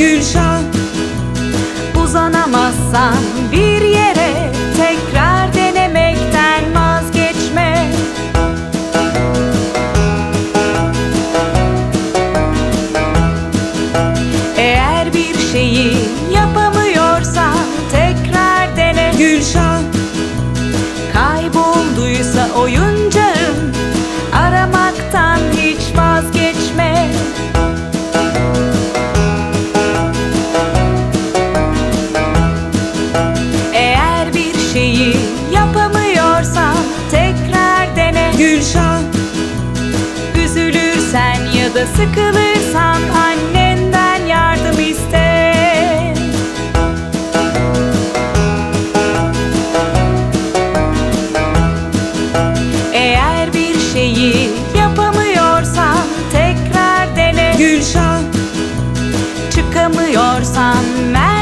Gülşah Uzanamazsan bir Gülşah. Üzülürsen ya da sıkılırsan annenden yardım iste. Eğer bir şeyi yapamıyorsan tekrar dene. Gülşah. Çıkamıyorsan mer